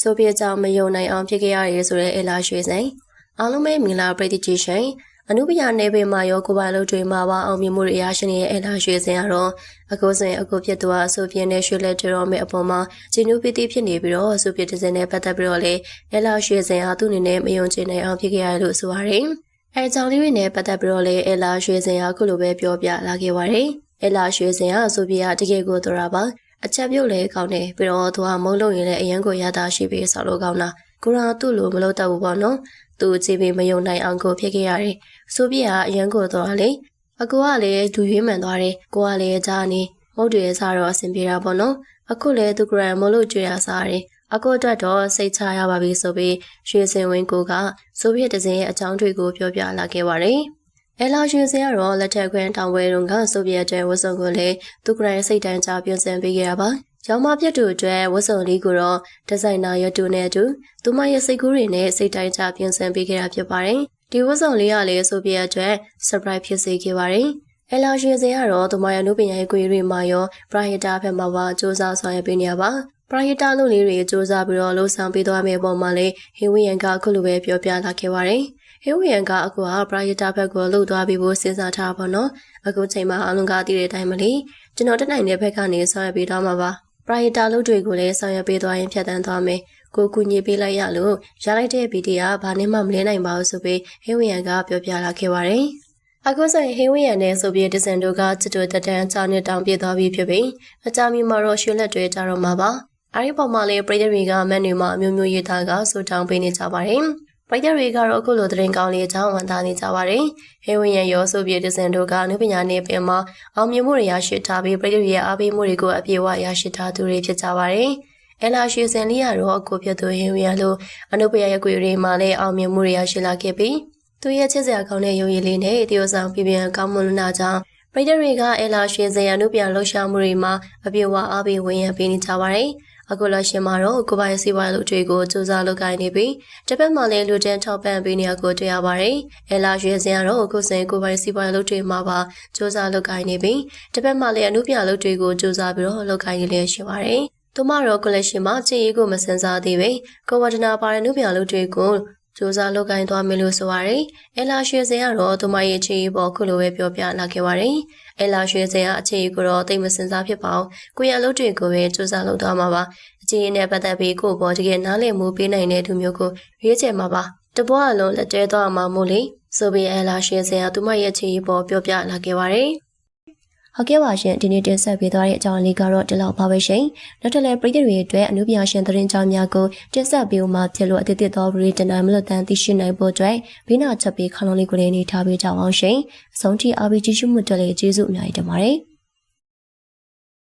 ဆိုဗီယက်ကြောင့်မယုံနိုင်အောင်ဖြစ်ခဲ့ရတယ်ဆိုတဲ့အေလာရွှေစိန်အားလုံးပဲမင်္ဂလာပရိသတ်ကြီးရှင်အနုပညာနယ်ပင်မှာရောကိုပိုင်လို့တွေမှာပါအောင်မြင်မှုတွေအရရှိနေတဲ့အေလာရွှေစိန်ကတော့အခုဆိုရင်အခုဖြစ်သွားဆိုပြင်းတဲ့ရွှေလက်တော်မဲ့အပေါ်မှာဂျင်းနူပီတီဖြစ်နေပြီးတော့ဆိုပြတဲ့စင်နဲ့ပတ်သက်ပြီးတော့လေအေလာရွှေစိန်ဟာသူ့အနေနဲ့မယုံကြည်နိုင်အောင်ဖြစ်ခဲ့ရတယ်လို့ဆိုပါတယ်အဲကြောင့်လေးတွေနဲ့ပတ်သက်ပြီးတော့လေအေလာရွှေစိန်ဟာခုလိုပဲပြောပြလာခဲ့ပါတယ်အေလာရွှေစိန်ဟာဆိုပြတကယ်ကိုတော်တာပါ အချက်ပြုတ်လဲကောင်းတယ်ပြီးတော့သူကမုံလုံးရင်လည်းအရန်ကိုရတာရှိပြီးဆောက်လို့ကောင်းတာကိုရာသူ့လိုမလုပ်တတ်ဘူးပေါ့နော်သူကြည့်ပြီးမယုံနိုင်အောင်ကိုဖြစ်ခဲ့ရတယ်ဆိုပြကအရန်ကိုတော်လေအကူကလည်းဒူရွေးမှန်သွားတယ်ကိုကလည်းကြားနေမုတ်တွေစားတော့အဆင်ပြေတာပေါ့နော်အခုလည်းသူကရန်မလို့ကြွေရစားတယ်အကူအတွက်တော့စိတ်ချရပါပြီဆိုပြီးရွှေစင်ဝင်းကိုကဆိုပြတဲ့ဒဇင်ရဲ့အကြောင်းတွေကိုပြောပြလာခဲ့ပါတယ် အဲလာရွှေစင်ကတော့လက်ထက်ခွင့်တောင်ဝဲတုန်းကဆိုဗီယက်တဲ့ဝတ်စုံကိုလည်းသူကရန်စိတ်တန်းချပြင်ဆင်ပေးခဲ့ရပါရောင်မပြတ်တူအတွက်ဝတ်စုံလေးကိုတော့ဒီဇိုင်နာရတူနဲ့အတူသူမရဲ့စိတ်ကူးတွေနဲ့စိတ်တိုင်းချပြင်ဆင်ပေးခဲ့တာဖြစ်ပါတယ်။ဒီဝတ်စုံလေးကလည်းဆိုဗီယက်အတွက် surprise ဖြစ်စေခဲ့ပါတယ်။အဲလာရှင်စင်ကတော့သူမရဲ့နုပညာရေးကွေတွေမှာရောပရာဟီတာဘက်မှာပါစူးစမ်းဆောင်ရွက်ပေးနေရပါပရာဟီတာလုပ်လေးတွေစူးစမ်းပြီးတော့လှူဆောင်ပေးသွားမယ့်ပုံမှာလေဟင်းဝီယန်ကအခုလိုပဲပြောပြလာခဲ့ပါတယ်။ ဟင်းဝီယန်ကအခုကပရာဟီတာဘက်ကိုလှုပ်သွားပြီးဖို့စဉ်းစားထားပါတော့။အခုချိန်မှာအလုံးကားတည်တဲ့အတိုင်းမလေးကျွန်တော်တက်နိုင်တဲ့ဘက်ကနေဆောင်ရွက်ပေးသွားမှာပါ။ပရာဟီတာလုပ်တွေကိုလည်းဆောင်ရွက်ပေးသွားရင်ဖြတ်တန်းသွားမယ်။ကိုကူညီပေးလိုက်ရလို့ရလိုက်တဲ့ဗီဒီယိုဘာနဲ့မှမလဲနိုင်ပါဘူးဆိုပြီးဟင်းဝီယန်ကပြောပြလာခဲ့ပါတယ်။အခုဆိုရင်ဟင်းဝီယန်နဲ့ဆိုပြီးဒီဇန်တို့ကချစ်တူတက်တန်းချာနဲ့တောင်ပြသွားပြီးဖြစ်ပြီးအကြမီမှာတော့ရွှေလက်တွေကြတော့မှာပါ။အဲဒီပုံမှာလည်းပြည်သူတွေကမန်တွေမှာအမျိုးမျိုးရေးသားကဆူတောင်းပေးနေကြပါတယ်။ ပြည်သူတွေကတော့အခုလိုသတင်းကောင်းလေးအကြောင်းဝန်သားနေကြပါတယ်။ဟေဝင်းရရောဆိုပြီးဒီဇန်တို့ကအနုပညာနယ်ပင်မှာအောင်မြင်မှုတွေရရှိထားပြီးပြည်သူရဲ့အားပေးမှုတွေကိုအပြည့်အဝရရှိထားသူတွေဖြစ်ကြပါတယ်။အလာရှိစင်လေးရတော့အခုဖြစ်သူဟေဝင်းရလို့အနုပညာရဲ့ကွေတွေမှာလည်းအောင်မြင်မှုတွေရရှိလာခဲ့ပြီးသူရဲ့ချစ်စရာကောင်းတဲ့ရုပ်ရည်လေးနဲ့တရုတ်ဆောင်ပြပြကောင်းမွန်လာကြောင်းပြည်သူတွေကအဲလာရှိစင်ရအနုပညာလှူရှာမှုတွေမှာအပြည့်အဝအားပေးဝင်ရပေးနေကြပါတယ်။ အခုလက်ရှင်မှာတော့ကိုပိုင်စီပွားလူတွေကိုစူးစမ်းလုပ်ကိုင်နေပြီးတစ်ဖက်မှာလည်းလူတန်းထောက်ပံ့ပေးနေရကိုတွေ့ရပါတယ်။အဲလာရွေစင်ကတော့အခုစဉ်ကိုပိုင်စီပွားလူတွေမှာပါစူးစမ်းလုပ်ကိုင်နေပြီးတစ်ဖက်မှာလည်းအမှုပြလူတွေကိုစူးစမ်းပြီးတော့လုပ်ကိုင်နေလျက်ရှိပါတယ်။သူမတော့ကလရှင်မှာချစ်ရေးကိုမစင်စားသေးပဲကိုဝဒနာပါတဲ့နုပြလူတွေကို စူးစမ်းလုပ်ကိုင်သွားမယ်လို့ဆိုပါရယ်။အဲလာရွှေစင်ကတော့သူမရဲ့ချစ်ရေးပေါ်ခုလိုပဲပြောပြလာခဲ့ပါရယ်။အဲလာရွှေစင်ကအခြေရေးကိုတော့တိတ်မစင်စားဖြစ်ပါဘူး။ကိုရအလုပ်တွေကိုပဲစူးစမ်းလုပ်သွားမှာပါ။အခြေရေးနဲ့ပတ်သက်ပြီးကိုပေါ်တကယ်နားလည်မှုပေးနိုင်တဲ့သူမျိုးကိုရွေးချယ်မှာပါ။တပွားအလုံးလက်တဲသွားမှာမို့လေ။ဆိုပြီးအဲလာရွှေစင်ကသူမရဲ့ချစ်ရေးပေါ်ပြောပြလာခဲ့ပါရယ်။ ဟုတ်ကဲ့ပါရှင်ဒီနေ့တင်ဆက်ပေးသွားတဲ့အကြောင်းလေးကတော့ဒီလောက်ပါပဲရှင်နောက်ထပ်လည်းပြည်သူတွေအတွက်အမှုပြရှင်သတင်းကြောင်းများကိုတင်ဆက်ပေးဦးမှာဖြစ်လို့အသစ်သစ်သောဗရီတနိုင်မလွတ်တမ်းသိရှိနိုင်ဖို့အတွက်ဘိနာချက်ပေးခလုံးလေးကိုလည်းနေထားပေးကြအောင်ရှင်အဆုံးထိ RPG ရှိမှုတွေလည်းကျေးဇူးအများကြီးတင်ပါတယ်